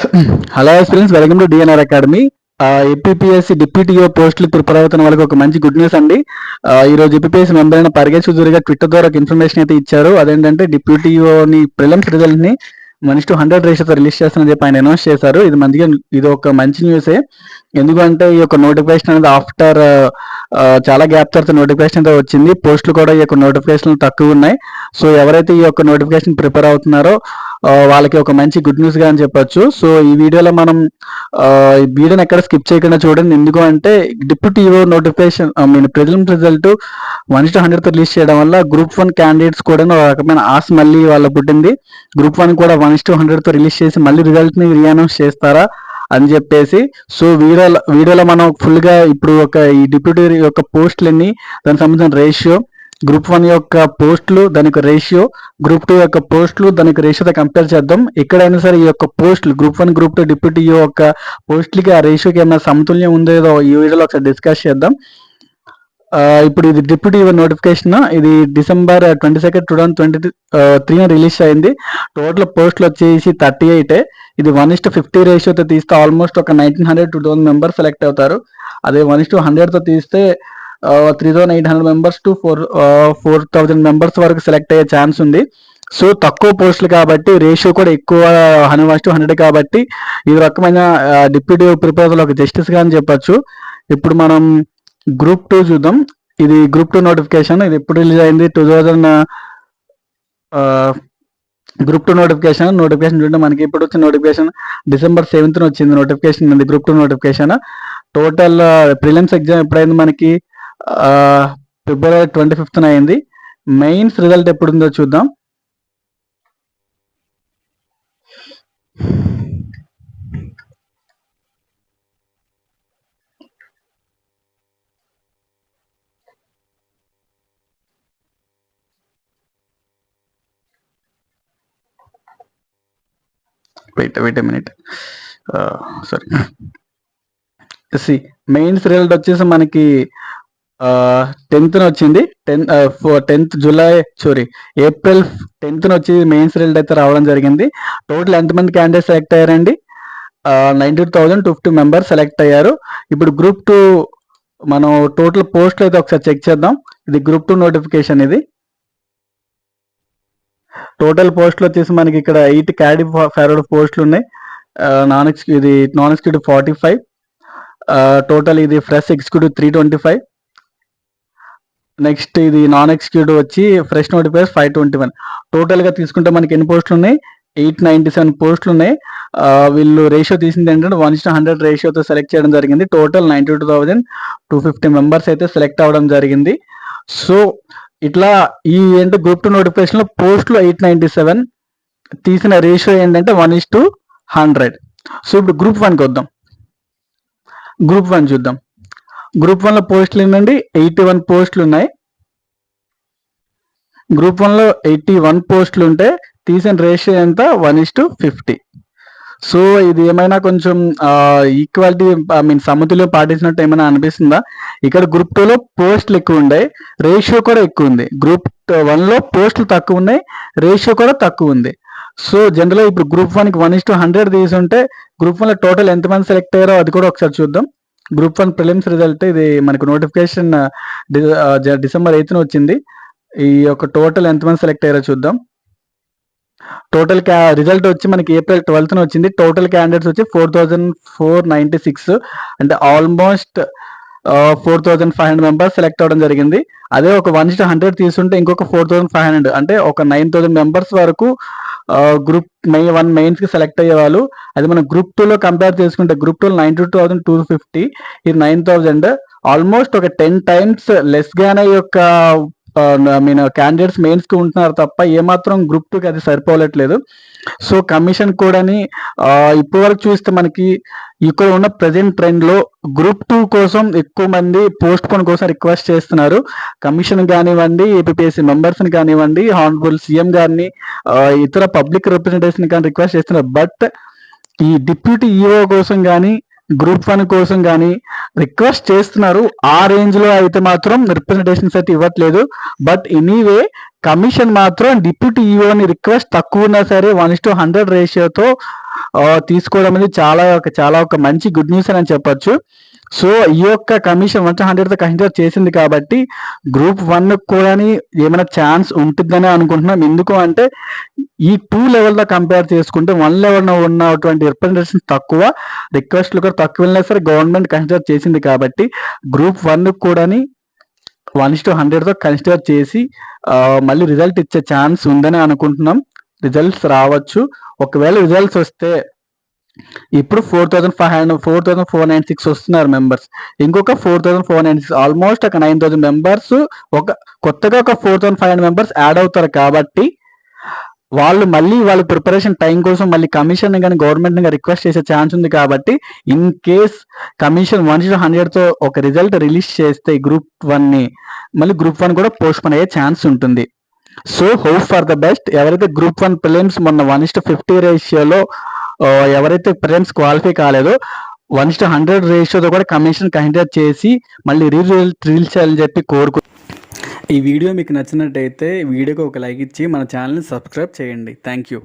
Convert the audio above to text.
Hello friends welcome to DNR academy APSC deputy EO పోస్టులు prepare అవుతున్న వాళ్ళకి ఒక మంచి గుడ్ న్యూస్ అండి. ఈ రోజు ఏపీఎస్సి మెంబర్ అయిన పరిగె సుధీర్ ట్విట్టర్ ద్వారా ఒక ఇన్ఫర్మేషన్ అయితే ఇచ్చారు. అదేంటంటే డిప్యూటీఓని ప్రిలిమ్స్ రిజల్ట్ని మనిషి టు హండ్రెడ్ రేషియోతో రిలీజ్ చేస్తానని చెప్పి ఆయన అనౌన్స్ చేశారు. ఇది మంచిగా ఇది ఒక మంచి న్యూసే ఎందుకంటే ఈ యొక్క నోటిఫికేషన్ అనేది ఆఫ్టర్ చాలా గ్యాప్ తర్వాత నోటిఫికేషన్ అయితే వచ్చింది. పోస్టులు కూడా ఈ యొక్క నోటిఫికేషన్ తక్కువ ఉన్నాయి. సో ఎవరైతే ఈ యొక్క నోటిఫికేషన్ ప్రిపేర్ అవుతున్నారో వాళ్ళకి ఒక మంచి గుడ్ న్యూస్గా అని చెప్పొచ్చు. సో ఈ వీడియోలో మనం ఈ వీడియోని ఎక్కడ స్కిప్ చేయకుండా చూడండి. ఎందుకు అంటే deputy EO notification I mean president result one to hundred release చేయడం వల్ల గ్రూప్ వన్ క్యాండిడేట్స్ కూడా ఒక రకమైన ఆశ మళ్ళీ వాళ్ళ పుట్టింది. గ్రూప్ వన్ కూడా వన్ టు హండ్రెడ్తో రిలీజ్ చేసి మళ్ళీ రిజల్ట్ని రీఅనౌన్స్ చేస్తారా అని చెప్పేసి సో వీడియోలో వీడియోలో మనం ఫుల్గా ఇప్పుడు ఒక ఈ డిప్యూటీ యొక్క పోస్టులన్నీ దానికి సంబంధించిన రేషియో గ్రూప్ వన్ యొక్క పోస్టులు దానికి రేషియో గ్రూప్ టూ యొక్క పోస్టులు దానికి రేషియోతో కంపేర్ చేద్దాం. ఎక్కడైనా సరే ఈ యొక్క పోస్టులు group one group two deputy యొక్క పోస్టులకి ఆ రేషియోకి ఏమైనా సమతుల్యం ఉందేదో ఈ వీడియోలో ఒకసారి డిస్కస్ చేద్దాం. ఇప్పుడు ఇది డిప్యూటీ నోటిఫికేషన్ ఇది December twenty second two thousand twenty three release అయింది. టోటల్ పోస్టులు వచ్చేసి థర్టీ ఎయిట్ ఇది వన్ ఇస్ట్ ఫిఫ్టీ రేషియోతో తీస్తే ఆల్మోస్ట్ ఒక nineteen hundred two thousand members select అవుతారు. అదే వన్ ఇస్ టు హండ్రెడ్తో తీస్తే three thousand eight hundred members to four four thousand members వరకు సెలెక్ట్ అయ్యే ఛాన్స్ ఉంది. సో తక్కువ పోస్టులు కాబట్టి రేషియో కూడా ఎక్కువ హండ్రెడ్ టు హండ్రెడ్ కాబట్టి ఇది రకమైన డిప్యూటీ ప్రిపోజల్ ఒక జస్టిస్గా అని చెప్పొచ్చు. ఇప్పుడు మనం గ్రూప్ టూ చూద్దాం. ఇది గ్రూప్ టూ నోటిఫికేషన్ ఇది ఎప్పుడు రిలీజ్ అయింది? Two thousand group two notification notification చూడండి. మనకి ఇప్పుడు వచ్చిన నోటిఫికేషన్ డిసెంబర్ సెవెంత్ వచ్చింది నోటిఫికేషన్ ఇది group two notification total prelims exam ఎప్పుడైంది మనకి? ఫిబ్రవరి ట్వంటీ ఫిఫ్త్ అయింది. మెయిన్స్ రిజల్ట్ ఎప్పుడు ఉందో చూద్దాం wait wait minute sorry see mains result వచ్చేసి మనకి టెన్త్ వచ్చింది. Ten tenth July sorry April tenth వచ్చి మెయిన్స్ రిజల్ట్ అయితే రావడం జరిగింది. టోటల్ ఎంతమంది క్యాండిడేట్ సెలెక్ట్ అయ్యారండి? Ninety thousand two fifty members select అయ్యారు. ఇప్పుడు గ్రూప్ టూ మనం టోటల్ పోస్ట్లు అయితే ఒకసారి చెక్ చేద్దాం. ఇది గ్రూప్ టూ నోటిఫికేషన్ ఇది. టోటల్ పోస్టులు వచ్చేసి మనకి ఇక్కడ ఎయిట్ క్యాడీ ఫార్వర్డ్ పోస్టులు ఉన్నాయి. నాన్ ఎక్స్ ఇది non executive forty five total ఇది fresh executive three twenty five next ఇది నాన్ ఎగ్జిక్యూటివ్ వచ్చి fresh notified five twenty one టోటల్గా తీసుకుంటే మనకి ఎన్ని పోస్టులు ఉన్నాయి? ఎయిట్ నైన్టీ సెవెన్ పోస్టులు ఉన్నాయి. వీళ్ళు రేషియో తీసింది ఏంటంటే వన్ ఇస్ హండ్రెడ్ రేషియోతో సెలెక్ట్ చేయడం జరిగింది. Total ninety two thousand two fifty members అయితే సెలెక్ట్ అవ్వడం జరిగింది. సో ఇట్లా ఈ ఏంటో గ్రూప్ టూ నోటిఫికేషన్లో పోస్టులు ఎయిట్ నైన్టీ సెవెన్ తీసిన రేషియో ఏంటంటే one is to hundred so ఇప్పుడు గ్రూప్ వన్కి వద్దాం గ్రూప్ వన్ చూద్దాం. గ్రూప్ వన్లో పోస్టులు ఏంటండి ఎయిటీ వన్ పోస్టులు ఉన్నాయి. గ్రూప్ వన్లో ఎయిటీ వన్ పోస్టులు ఉంటే తీసిన రేషియో ఎంత? One is to fifty. So ఇది ఏమైనా కొంచెం ఈక్వాలిటీ ఐ మీన్ సమతుల్యం పాటించినట్టు ఏమైనా అనిపిస్తుందా? ఇక్కడ గ్రూప్ టూ లో పోస్టులు ఎక్కువ ఉన్నాయి రేషియో కూడా ఎక్కువ ఉంది. గ్రూప్ వన్లో పోస్టులు తక్కువ ఉన్నాయి రేషియో కూడా తక్కువ ఉంది. సో జనరల్ ఇప్పుడు గ్రూప్ వన్కి వన్ ఇస్ టు హండ్రెడ్ తీసుంటే గ్రూప్ వన్లో టోటల్ ఎంతమంది సెలెక్ట్ అయ్యారో అది కూడా ఒకసారి చూద్దాం. గ్రూప్ వన్ ప్రిలిమ్స్ రిజల్ట్ ఇది మనకు నోటిఫికేషన్ డిసెంబర్ ఎయిత్ వచ్చింది. ఈ యొక్క టోటల్ ఎంతమంది సెలెక్ట్ అయ్యారో చూద్దాం. టోటల్ క్యా రిజల్ట్ వచ్చి మనకి ఏప్రిల్ ట్వెల్త్ వచ్చింది. టోటల్ క్యాండిడేట్స్ వచ్చి four thousand four ninety six అంటే almost four thousand five hundred members select అవ్వడం జరిగింది. అదే ఒక వన్ ఇస్ట్ హండ్రెడ్ తీసుంటే ఇంకొక ఫోర్ థౌసండ్ ఫైవ్ హండ్రెడ్ అంటే ఒక నైన్ థౌసండ్ మెంబర్స్ వరకు గ్రూప్ మెయిన్ వన్ మెయిన్స్కి సెలెక్ట్ అయ్యేవాళ్ళు అది మనం గ్రూప్ టూ లో కంపేర్ చేసుకుంటే group two nine two thousand two fifty ఇది నైన్ థౌసండ్ ఆల్మోస్ట్ ఒక టెన్ టైమ్స్ లెస్ గానే యొక్క ఐ మీన్ క్యాండిడేట్స్ మెయిన్స్కి ఉంటున్నారు తప్ప ఏమాత్రం గ్రూప్ టూకి అది సరిపోవట్లేదు. సో కమిషన్ కూడాని ఇప్పటి వరకు చూస్తే మనకి ఇక్కడ ఉన్న ప్రజెంట్ ట్రెండ్లో గ్రూప్ టూ కోసం ఎక్కువ మంది పోస్ట్ పోన్ కోసం రిక్వెస్ట్ చేస్తున్నారు. కమిషన్ కానివ్వండి ఏపీఎస్సీ మెంబర్స్ని కానివ్వండి హానరబుల్ సీఎం గారిని ఇతర పబ్లిక్ రిప్రజెంటేషన్ కానీ రిక్వెస్ట్ చేస్తున్నారు. బట్ ఈ డిప్యూటీ ఈఓ కోసం కానీ గ్రూప్ వన్ కోసం కానీ రిక్వెస్ట్ చేస్తున్నారు. ఆ రేంజ్లో అయితే మాత్రం రిప్రజెంటేషన్స్ అయితే ఇవ్వట్లేదు. బట్ ఎనీవే కమిషన్ మాత్రం డిప్యూటీ ఈఓని రిక్వెస్ట్ తక్కువ ఉన్నా సరే వన్ ఇస్ టు హండ్రెడ్ రేషియోతో తీసుకోవడం అనేది చాలా ఒక చాలా ఒక మంచి గుడ్ న్యూస్ అని చెప్పొచ్చు. సో ఈ యొక్క కమిషన్ వన్ హండ్రెడ్ కన్సిడర్ చేసింది కాబట్టి గ్రూప్ వన్ కూడా ఏమైనా ఛాన్స్ ఉంటుందని అనుకుంటున్నాం. ఎందుకు అంటే ఈ టూ లెవెల్లో కంపేర్ చేసుకుంటే వన్ లెవెల్లో ఉన్నటువంటి రిప్రజెంటేషన్ తక్కువ రిక్వెస్ట్లు కూడా తక్కువ వెళ్ళినా సరే గవర్నమెంట్ కన్సిడర్ చేసింది కాబట్టి గ్రూప్ వన్ కూడాని వన్ టు హండ్రెడ్తో కన్సిడర్ చేసి మళ్ళీ రిజల్ట్ ఇచ్చే ఛాన్స్ ఉందని అనుకుంటున్నాం. రిజల్ట్స్ రావచ్చు. ఒకవేళ రిజల్ట్స్ వస్తే ఇప్పుడు four thousand five hundred four thousand four nine six వస్తున్నారు మెంబర్స్ ఇంకొక four thousand four nine six almost ఒక నైన్ థౌసండ్ మెంబర్స్ ఒక కొత్తగా ఒక four thousand five hundred members add అవుతారు కాబట్టి వాళ్ళు మళ్ళీ వాళ్ళ ప్రిపరేషన్ టైం కోసం మళ్ళీ కమిషన్ కానీ గవర్నమెంట్ రిక్వెస్ట్ చేసే ఛాన్స్ ఉంది కాబట్టి in case commission one zero హండ్రెడ్తో ఒక రిజల్ట్ రిలీజ్ చేస్తే గ్రూప్ వన్ని మళ్ళీ గ్రూప్ వన్ కూడా పోస్ట్ పోన్ అయ్యే ఛాన్స్ ఉంటుంది. So hope for the best ఎవరైతే గ్రూప్ వన్ ప్రిలిమ్స్ మొన్న వన్ ఇస్ట్ ఫిఫ్టీ రేషియోలో ఎవరైతే ప్రిలిమ్స్ క్వాలిఫై కాలేదో వన్ ఇస్ట్ హండ్రెడ్ రేషియోతో కూడా కమిషన్ కన్సిడర్ చేసి మళ్ళీ రీ రిలీజ్ చేయాలని చెప్పి కోరుకు ఈ వీడియో మీకు నచ్చినట్టయితే వీడియోకి ఒక లైక్ ఇచ్చి మన ఛానల్ని సబ్స్క్రైబ్ చేయండి. Thank you